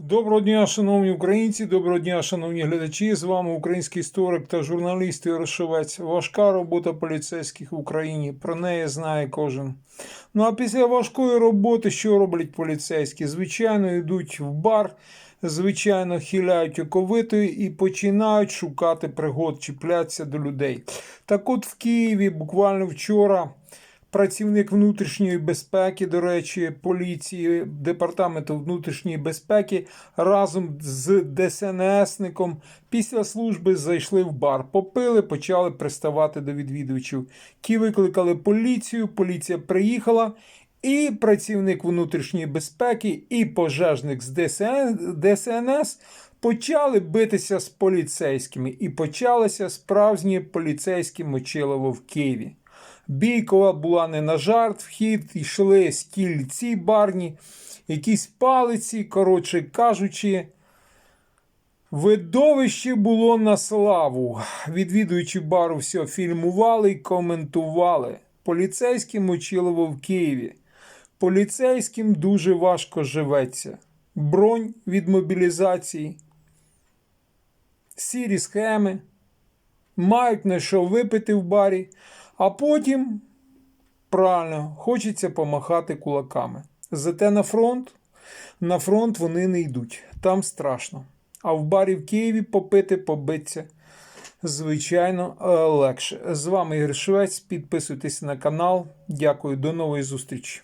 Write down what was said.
Доброго дня, шановні українці, доброго дня, шановні глядачі. З вами український історик та журналіст Ярошовець. Важка робота поліцейських в Україні. Про неї знає кожен. Ну а після важкої роботи, що роблять поліцейські? Звичайно, йдуть в бар, звичайно, хиляють оковитою і починають шукати пригод, чіплятися до людей. Так от в Києві буквально вчора. Працівник внутрішньої безпеки, до речі, поліції департаменту внутрішньої безпеки разом з ДСНСником після служби зайшли в бар, попили, почали приставати до відвідувачів. Ті викликали поліцію, поліція приїхала, і працівник внутрішньої безпеки, і пожежник з ДСНС почали битися з поліцейськими, і почалося справжнє поліцейське мочилово в Києві. Бійкова була не на жарт, в хід йшли стільці барні, якісь палиці, коротше кажучи. Видовище було на славу. Відвідуючи бару все фільмували і коментували. Поліцейським Мочилово в Києві. Поліцейським дуже важко живеться. Бронь від мобілізації, сірі схеми, мають на що випити в барі, а потім, правильно, хочеться помахати кулаками. Зате на фронт, на фронт вони не йдуть, там страшно. А в барі в Києві попити, побитися, звичайно, е, легше. З вами Ігор Швець. Підписуйтесь на канал. Дякую, до нової зустрічі.